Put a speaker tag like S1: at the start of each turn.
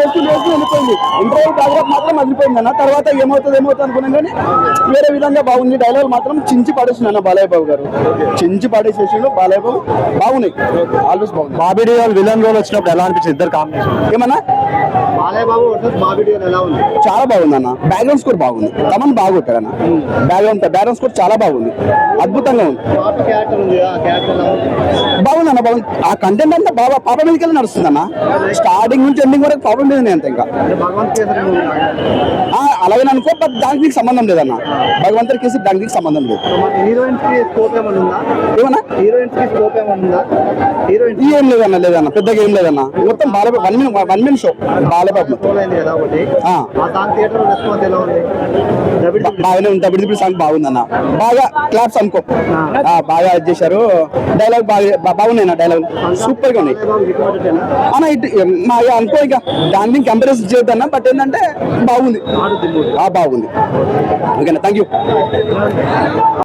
S1: వేసుకుని వేసుకుని వెళ్ళిపోయింది. ఇంటర్వ్యూ బ్యాక్గ్రౌండ్ మాత్రం వదిలిపోయింది అన్న. తర్వాత ఏమవుతుంది ఏమవుతుంది అనుకున్నాం కానీ వేరే విధంగా బాగుంది. డైలాగ్ మాత్రం చించి పడేసింది అన్న బాలయ్య బాబు గారు. చించి పడేసేసిండు బాలయ్య బాబు బాగున్నాయి. ఆల్వేస్ బాగుంది
S2: బాబీ డియోల్ విలన్ రోల్ వచ్చినప్పుడు ఎలా అనిపించింది? ఇద్దరు కాంబినేషన్
S1: ఏమన్నా?
S3: బాలయ్య బాబు వర్సెస్ బాబీ డియోల్ ఎలా ఉంది?
S1: చాలా బాగుంది అన్న. బ్యాక్గ్రౌండ్ స్కోర్ బాగుంది. తమన్ బాగొట్టాడు అన్న. బ్యాక్గ్రౌండ్ బ్యాక్గ్రౌండ్ స్కోర్ చాలా బాగుంది. అద్భుతంగా ఉంది?
S3: పాప ఆ
S1: కంటెంట్ అంతా బాబా పాప మీదకి నడుస్తుంది అన్న స్టార్టింగ్ నుంచి ఎండింగ్ వరకు పాప మీదనే అంత ఇంకా. అలాగే అనుకో బట్ దానికి నీకు సంబంధం లేదన్న. భగవంతుడి కేసు దానికి నీకు సంబంధం లేదు. ఏం లేదన్న లేదన్న. పెద్దగా ఏం లేదన్న. మొత్తం Balababu one minute one minute show Balababu బాగానే ఉంటా. ఇప్పుడు సాంగ్ బాగుందన్న. బాగా క్లాప్స్ అనుకో. బాగా ఇది చేశారు. డైలాగ్ బాగా బాగున్నాయి నా డైలాగ్ సూపర్గా ఉన్నాయి. అన్న ఇటు మా అనుకో ఇక దాన్ని కంపారిజన్ చేయొద్దన్న బట్ ఏంటంటే బాగుంది. బాగుంది. ఓకేనా? Thank you